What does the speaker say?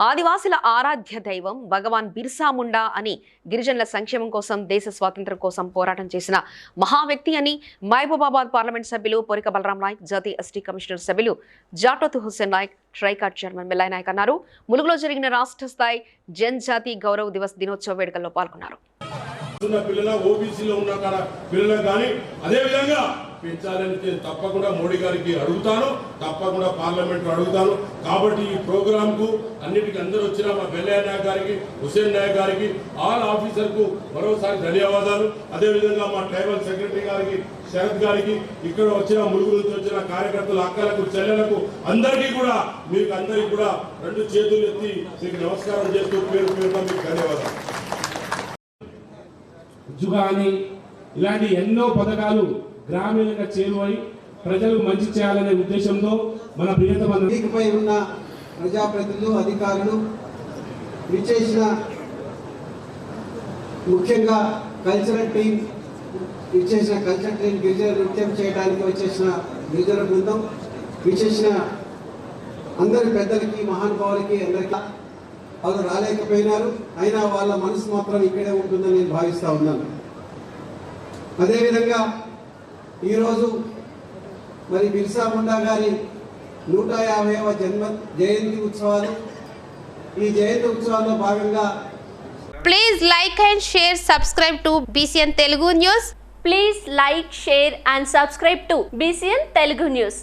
ఆదివాసుల ఆరాధ్య దైవం భగవాన్ బిర్సా ముండా అని గిరిజనుల సంక్షేమం కోసం దేశ స్వాతంత్ర్యం కోసం పోరాటం చేసిన మహా వ్యక్తి అని మహబూబాబాద్ పార్లమెంట్ సభ్యులు పొరిక బలరాం నాయక్ జాతీయ ఎస్టీ కమిషనర్ సభ్యులు జాటోత్ హుస్సేన్ నాయక్ ట్రైకాట్ చైర్మన్ మిల్లాయ్ నాయక్ అన్నారు. ములుగులో జరిగిన రాష్ట్ర స్థాయి జన్జాతి గౌరవ దివస్ దినోత్సవ వేడుకల్లో పాల్గొన్నారు. పెంచాలని నేను తప్పకుండా మోడీ గారికి అడుగుతాను తప్పకుండా పార్లమెంట్ అడుగుతాను. కాబట్టి ఈ ప్రోగ్రామ్కు అన్నిటికీ అందరూ వచ్చిన మా బెల్లయ్య నాయక్ గారికి హుసేన్ నాయక్ గారికి ఆల్ ఆఫీసర్కు మరోసారి ధన్యవాదాలు. అదే విధంగా మా ట్రైబల్ సెక్రటరీ గారికి శరత్ గారికి ఇక్కడ వచ్చిన ములుగు నుంచి వచ్చిన కార్యకర్తలు అక్కలకు చెల్లెలకు అందరికీ కూడా మీకు అందరికీ కూడా రెండు చేతులు ఎత్తి మీకు నమస్కారం చేస్తూ పేరు పేరున మీకు ధన్యవాదాలు. ఉద్యోగాన్ని ఇలాంటి ఎన్నో పథకాలు గ్రామీణంగా చేరువై ప్రజలు మంచి చేయాలనే ఉద్దేశంతో మన ప్రియతమ దీనిపై ఉన్న ప్రజాప్రతినిధులు అధికారులు విచేసిన ముఖ్యంగా కల్చరల్ టీం విచ్చేసిన కల్చరల్ టీం గిరిజన నృత్యం చేయడానికి వచ్చేసిన గిరిజన బృందం విచ్చేసిన అందరి పెద్దలకి మహానుభావులకి అందరికీ వాళ్ళు రాలేకపోయినారు. అయినా వాళ్ళ మనసు మాత్రం ఇక్కడే ఉంటుందని నేను భావిస్తూ ఉన్నాను. అదేవిధంగా ఈరోజు మరి బిర్సా ముండా గారి నూట యాభైవ జన్మ జయంతి ఉత్సవాలు ఈ జయంతి ఉత్సవాల్లో భాగంగా Please like and share, subscribe to BCN Telugu News. Please like, share and subscribe to BCN Telugu News.